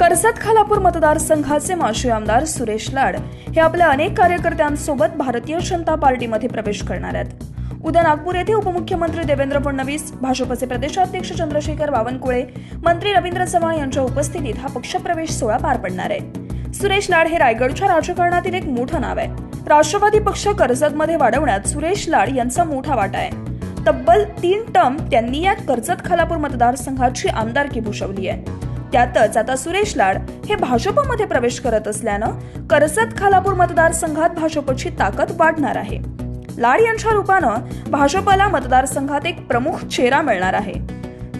कर्जत खालापूर मतदारसंघाचे माजी आमदार सुरेश लाड हे आपल्या अनेक कार्यकर्त्यांसोबत भारतीय जनता पार्टीमध्ये प्रवेश करणार आहेत. उद्या नागपूर येथे उपमुख्यमंत्री देवेंद्र फडणवीस भाजपचे प्रदेशाध्यक्ष चंद्रशेखर बावनकुळे मंत्री रवींद्र चव्हाण यांच्या उपस्थितीत हा पक्षप्रवेश सोहळा पार पडणार आहे. सुरेश लाड हे रायगडच्या राजकारणातील एक मोठं नाव आहे. राष्ट्रवादी पक्ष कर्जतमध्ये वाढवण्यात सुरेश लाड यांचा मोठा वाटा आहे. तब्बल तीन टर्म त्यांनी या कर्जत खालापूर मतदारसंघाची आमदारकी भूषवली आहे. त्यातच आता सुरेश लाड हे भाजपमध्ये प्रवेश करत असल्यानं कर्जत खालापूर मतदारसंघात भाजपची ताकद वाढणार आहे. लाड यांच्या रूपानं भाजपला मतदारसंघात एक प्रमुख चेहरा मिळणार आहे.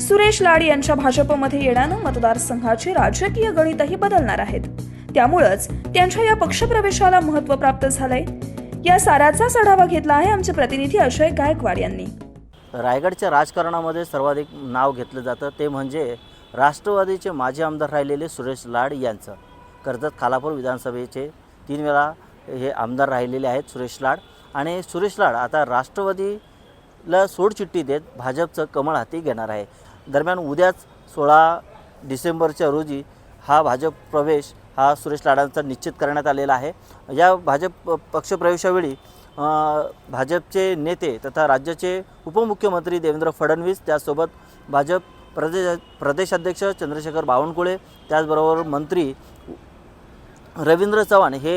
सुरेश लाड यांच्या भाजपमध्ये येण्यानं मतदारसंघाचे राजकीय गणितही बदलणार आहेत. त्यामुळंच त्यांच्या या पक्षप्रवेशाला महत्त्व प्राप्त झालंय. या साऱ्याचाच आढावा घेतला आहे आमचे प्रतिनिधी अजय गायकवाड यांनी. रायगडच्या राजकारणामध्ये सर्वाधिक नाव घेतलं जातं. ते म्हणजे राष्ट्रवादीचे माजी आमदार राहिलेले सुरेश लाड यांचं. कर्जत खालापूर विधानसभेचे तीन वेळा हे आमदार राहिलेले आहेत सुरेश लाड. आणि सुरेश लाड आता राष्ट्रवादीला सोडचिठ्ठी देत भाजपचं कमळ हाती घेणार आहे. दरम्यान उद्याच सोळा डिसेंबरच्या रोजी हा भाजप प्रवेश हा सुरेश लाडांचा निश्चित करण्यात आलेला आहे. या भाजप पक्षप्रवेशावेळी भाजपचे नेते तथा राज्याचे उपमुख्यमंत्री देवेंद्र फडणवीस त्यासोबत भाजप प्रदेश प्रदेशाध्यक्ष चंद्रशेखर बावनकुळे त्याचबरोबर मंत्री रवींद्र चव्हाण हे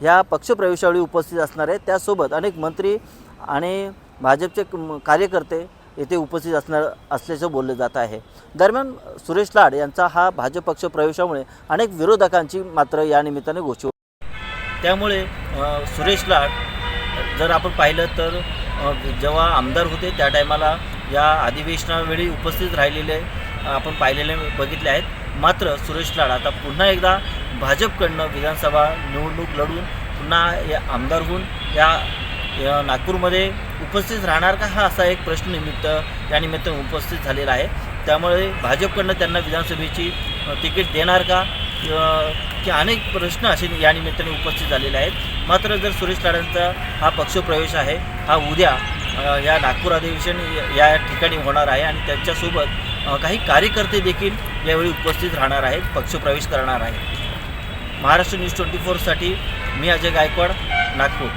ह्या पक्षप्रवेशावेळी उपस्थित असणार आहेत. त्यासोबत अनेक मंत्री आणि भाजपचे कार्यकर्ते येथे उपस्थित असणार असल्याचं बोललं जात आहे. दरम्यान सुरेश लाड यांचा हा भाजप पक्ष प्रवेशामुळे अनेक विरोधकांची मात्र या निमित्ताने गोष्टी त्यामुळे सुरेश लाड जर आपण पाहिलं तर जेव्हा आमदार होते त्या टायमाला या अधिवेशनावेळी उपस्थित राहिलेले आपण पाहिलेले बघितले आहेत. मात्र सुरेश लाड आता पुन्हा एकदा भाजपकडनं विधानसभा निवडणूक लढून पुन्हा या आमदार होऊन या नागपूरमध्ये उपस्थित राहणार का? हा असा एक प्रश्न निमित्त या निमित्ताने उपस्थित झालेला आहे. त्यामुळे भाजपकडनं त्यांना विधानसभेची तिकीट देणार का? की अनेक प्रश्न असे या निमित्ताने उपस्थित झालेले आहेत. मात्र जर सुरेश लाडांचा हा पक्षप्रवेश आहे हा उद्या या नागपूर अधिवेशन या- ठिकाणी होणार आहे आणि त्यांच्यासोबत काही कार्यकर्ते देखील यावेळी उपस्थित राहणार आहेत पक्षप्रवेश करणार आहेत. महाराष्ट्र न्यूज ट्वेंटी फोरसाठी मी अजय गायकवाड नागपूर.